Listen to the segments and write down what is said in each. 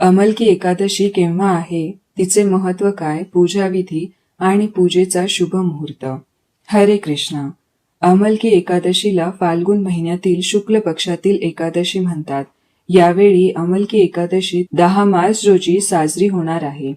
अमलकी एकादशी केव्हा आहे तिचे महत्त्व काय पूजाविधी आणि पूजेचा शुभ मुहूर्त. हरे कृष्णा. अमलकी एकादशीला फाल्गुन महिन्यातील शुक्ल पक्षातील एकादशी म्हणतात. यावेळी अमलकी एकादशी दहा मार्च रोजी साजरी होणार आहे.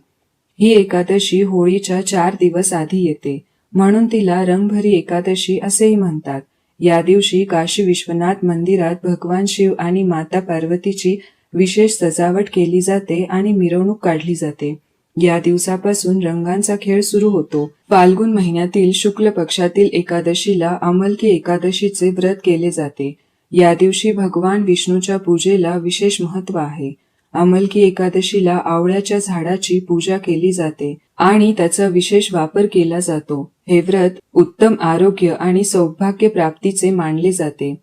ही एकादशी होळीच्या चार दिवस आधी येते म्हणून तिला रंगभरी एकादशी असेही म्हणतात. या दिवशी काशी विश्वनाथ मंदिरात भगवान शिव आणि माता पार्वतीची विशेष सजावट केली जाते आणि मिरवणूक काढली जाते. या दिवसापासून रंगांचा खेळ सुरू होतो. फाल्गुन महिन्यातील शुक्ल पक्षातील एकादशीला अमलकी एकादशीचे व्रत केले जाते. या दिवशी भगवान विष्णूच्या पूजेला विशेष महत्त्व आहे. अमलकी एकादशीला आवळ्याच्या झाडाची पूजा केली जाते आणि त्याचा विशेष वापर केला जातो. हे व्रत उत्तम आरोग्य आणि सौभाग्य प्राप्तीचे मानले जाते.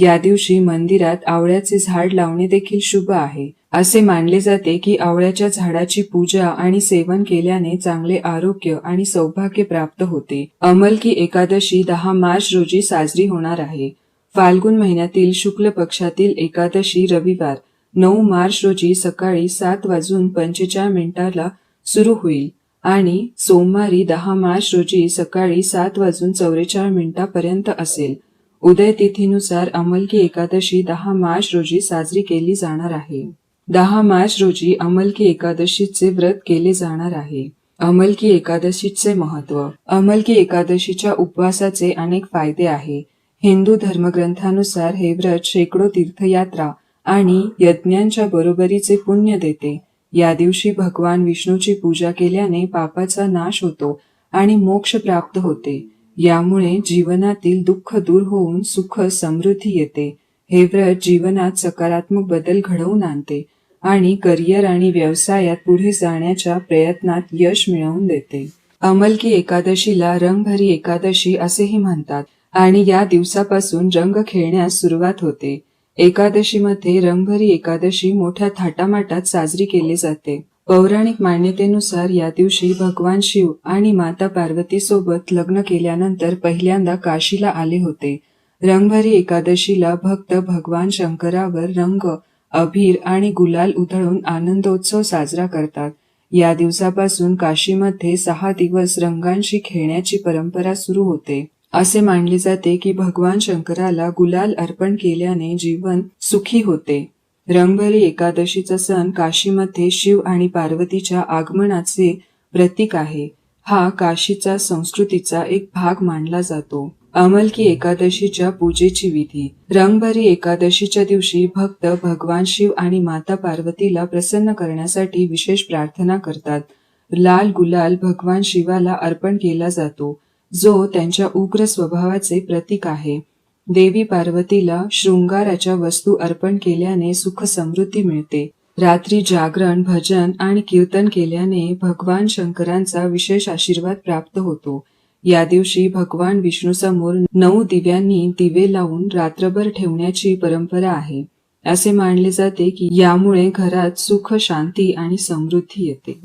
या दिवशी मंदिरात आवळ्याचे झाड लावणे देखील शुभ आहे. असे मानले जाते की आवळ्याच्या झाडाची पूजा आणि सेवन केल्याने चांगले आरोग्य आणि सौभाग्य प्राप्त होते. अमलकी एकादशी दहा मार्च रोजी साजरी होणार आहे. फाल्गुन महिन्यातील शुक्ल पक्षातील एकादशी रविवार नऊ मार्च रोजी सकाळी सात वाजून पंचेचाळ मिनिटाला सुरू होईल आणि सोमवारी दहा मार्च रोजी सकाळी सात वाजून चौवेचाळ मिनिटापर्यंत असेल. उदय तिथीनुसार अमलकी एकादशी दहा मार्च रोजी साजरी केली जाणार आहे. दहा मार्च रोजी अमलकी एकादशीचे व्रत केले जाणार आहे. अमलकी एकादशीचे महत्त्व. अमलकी एकादशीच्या उपवासाचे अनेक फायदे आहे. हिंदू धर्मग्रंथानुसार हे व्रत शेकडो तीर्थयात्रा आणि यज्ञांच्या बरोबरीचे पुण्य देते. या दिवशी भगवान विष्णूची पूजा केल्याने पापाचा नाश होतो आणि मोक्ष प्राप्त होते. यामुळे जीवनातील दुःख दूर होऊन सुख समृद्धी येते. हे व्रत जीवनात सकारात्मक बदल घडवून आणते आणि करिअर आणि व्यवसायात पुढे जाण्याच्या प्रयत्नात यश मिळवून देते. अमलकी एकादशीला रंगभरी एकादशी असेही म्हणतात आणि या दिवसापासून रंग खेळण्यास सुरुवात होते. एकादशीमध्ये रंगभरी एकादशी मोठ्या थाटामाटात साजरी केली जाते. पौराणिक मान्यतेनुसार या दिवशी भगवान शिव आणि माता पार्वती सोबत लग्न केल्यानंतर पहिल्यांदा काशीला आले होते. रंगभरी एकादशीला भक्त भगवान शंकरावर रंग अभीर आणि गुलाल उधळून आनंदोत्सव साजरा करतात. या दिवसापासून काशीमध्ये सहा दिवस रंगांशी खेळण्याची परंपरा सुरू होते. असे मानले जाते की भगवान शंकराला गुलाल अर्पण केल्याने जीवन सुखी होते. रंगभरी एकादशीचा सण काशीमध्ये शिव आणि पार्वतीच्या आगमनाचे प्रतीक आहे. हा काशीचा संस्कृतीचा एक भाग मानला जातो. अमलकी एकादशीच्या पूजेची विधी. रंगभरी एकादशीच्या दिवशी भक्त भगवान शिव आणि माता पार्वतीला प्रसन्न करण्यासाठी विशेष प्रार्थना करतात. लाल गुलाल भगवान शिवाला अर्पण केला जातो जो त्यांच्या उग्र स्वभावाचे प्रतीक आहे. देवी पार्वतीला शृंगाराच्या वस्तू अर्पण केल्याने सुख समृद्धी मिळते. रात्री जागरण भजन आणि कीर्तन केल्याने भगवान शंकरांचा विशेष आशीर्वाद प्राप्त होतो. या दिवशी भगवान विष्णू समोर नऊ दिव्यांनी दिवे लावून रात्रभर ठेवण्याची परंपरा आहे. असे मानले जाते की यामुळे घरात सुख शांती आणि समृद्धी येते.